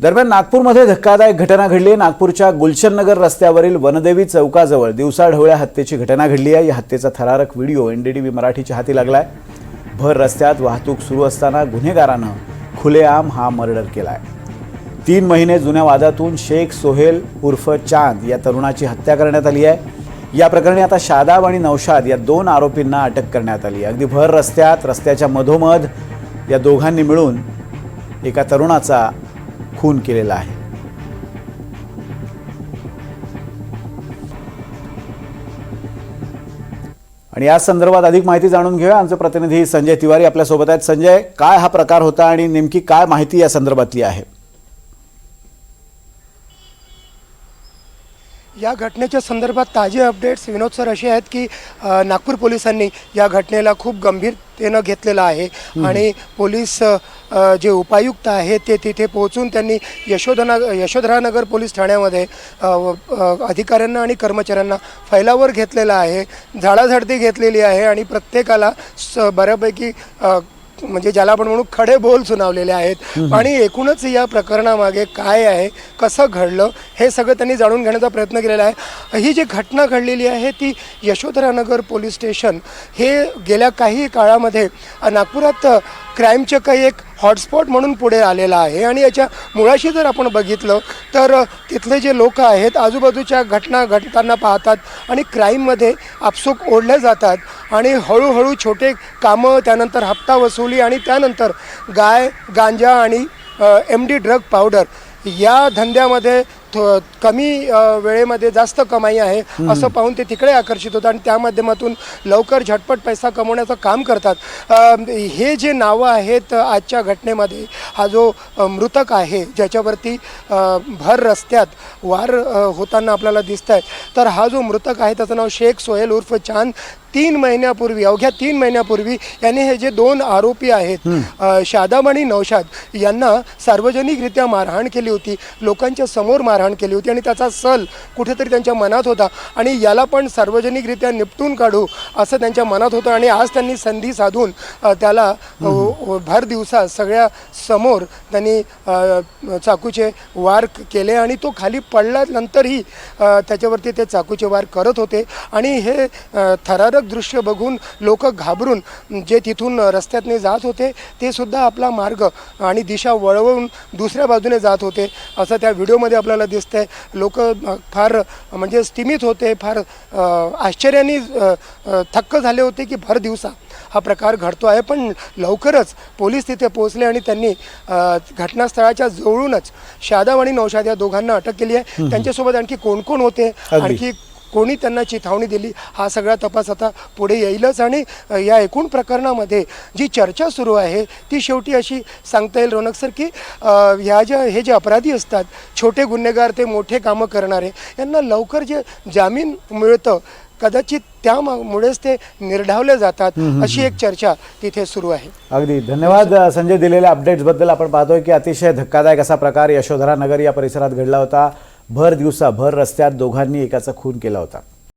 दरम्यान नागपूरमध्ये धक्कादायक घटना घडली. आहे नागपूरच्या गुलशननगर रस्त्यावरील वनदेवी चौकाजवळ दिवसाढवळ्या हत्येची घटना घडली आहे. या हत्येचा थरारक व्हिडिओ एनडीटीव्ही मराठीच्या हाती लागला आहे भर रस्त्यात वाहतूक सुरू असताना गुन्हेगारानं खुलेआम हा मर्डर केला आहे तीन महिने जुन्या वादातून शेख सोहेल उर्फ चांद या तरुणाची हत्या करण्यात आली आहे. या प्रकरणी आता शादाब आणि नौशाद या दोन आरोपींना अटक करण्यात आली आहे. अगदी भर रस्त्यात रस्त्याच्या मधोमध या दोघांनी मिळून एका तरुणाचा खून केलेला आहे. आणि या संदर्भात अधिक माहिती जाणून घेऊया. आमचे प्रतिनिधी संजय तिवारी आपल्यासोबत आहेत. संजय काय हा प्रकार होता आणि नेमकी काय माहिती या संदर्भातली आहे? या घटनेच्या संदर्भात ताजे अपडेट्स विनोद सर असे आहेत की नागपूर पोलिसांनी या घटनेला खूप गंभीरतेनं घेतलेलं आहे. आणि पोलीस जे उपायुक्त आहेत ते तिथे पोहोचून त्यांनी यशोधना यशोधरानगर पोलीस ठाण्यामध्ये अधिकाऱ्यांना आणि कर्मचाऱ्यांना फैलावर घेतलेला आहे. झाडाझडती घेतलेली आहे आणि प्रत्येकाला स बऱ्यापैकी म्हणजे ज्याला आपण म्हणू खडे बोल सुनावलेले आहेत. आणि एकूणच या प्रकरणामागे काय आहे कसं घडलं हे सगळं त्यांनी जाणून घेण्याचा प्रयत्न केलेला आहे. ही जी घटना घडलेली आहे ती यशोधरानगर पोलीस स्टेशन हे गेल्या काही काळामध्ये नागपुरात क्राईमचं काही एक हॉटस्पॉट म्हणून पुढे आलेला आहे. आणि याच्या मुळाशी जर आपण बघितलं तर तिथले जे लोक आहेत आजूबाजूच्या घटना घटताना पाहतात आणि क्राईममध्ये आपसूक ओढल्या जातात. आणि हळूहळू छोटे कामं त्यानंतर हप्ता वसुली आणि त्यानंतर गाय गांजा आणि एम डी ड्रग पावडर या धंद्यामध्ये थो कमी वेळेमध्ये जास्त कमाई आहे असं पाहून ते तिकडे आकर्षित होतात आणि त्या माध्यमातून लवकर झटपट पैसा कमवण्याचं काम करतात. हे जे नावं आहेत आजच्या घटनेमध्ये हा जो मृतक आहे ज्याच्यावरती भर रस्त्यात वार होताना आपल्याला दिसत आहे तर हा जो मृतक आहे त्याचं नाव शेख सोहेल उर्फ चांद. तीन महिन्यापूर्वी अवघ्या तीन महिन्यापूर्वी यांनी हे जे दोन आरोपी आहेत शादाब आणि नौशाद यांना सार्वजनिकरित्या मारहाण केली होती. लोकांच्या समोर मारहाण केली होती आणि त्याचा सल कुठेतरी त्यांच्या मनात होता आणि याला पण सार्वजनिकरित्या निपटून काढू असं त्यांच्या मनात होतं आणि आज त्यांनी संधी साधून त्याला भर दिवसा सगळ्या समोर त्यांनी चाकूचे वार केले आणि तो खाली पडल्यानंतरही त्याच्यावरती ते चाकूचे वार करत होते आणि हे थरारक दृश्य बघून लोक घाबरून जे तिथून रस्त्यातने जात होते ते सुद्धा आपला मार्ग आणि दिशा वळवून दुसऱ्या बाजूने जात होते असं त्या व्हिडिओमध्ये आपल्याला दिसतंय. लोक फार म्हणजे स्तिमित होते फार आश्चर्याने थक्क झाले होते की भर दिवसा हा प्रकार घडतो आहे. पण लवकरच पोलीस तिथे पोहोचले आणि त्यांनी घटनास्थळाच्या जवळूनच शादाब आणि नौशाद या दोघांना अटक केली आहे. त्यांच्यासोबत आणखी कोण कोण होते. आणखी कोणी त्यांना चिथावणी दिली हा सगळा तपास आता पुढे येईलच. आणि या एकूण प्रकरणामध्ये जी चर्चा सुरू आहे ती शेवटी अशी सांगता येईल रौनक सर की ह्या ज्या हे जे अपराधी असतात छोटे गुन्हेगार ते मोठे कामं करणारे यांना लवकर जे जामीन मिळतं कदाचित त्यामुळेच ते निर्ढावले जातात अशी एक चर्चा तिथे सुरू आहे. अगदी. धन्यवाद संजय दिलेल्या अपडेट्सबद्दल आपण पाहतोय की अतिशय धक्कादायक असा प्रकार यशोधरा नगर या परिसरात घडला होता. भर दिवसाभर रस्त्यात दोघांनी एकाचा खून केला होता.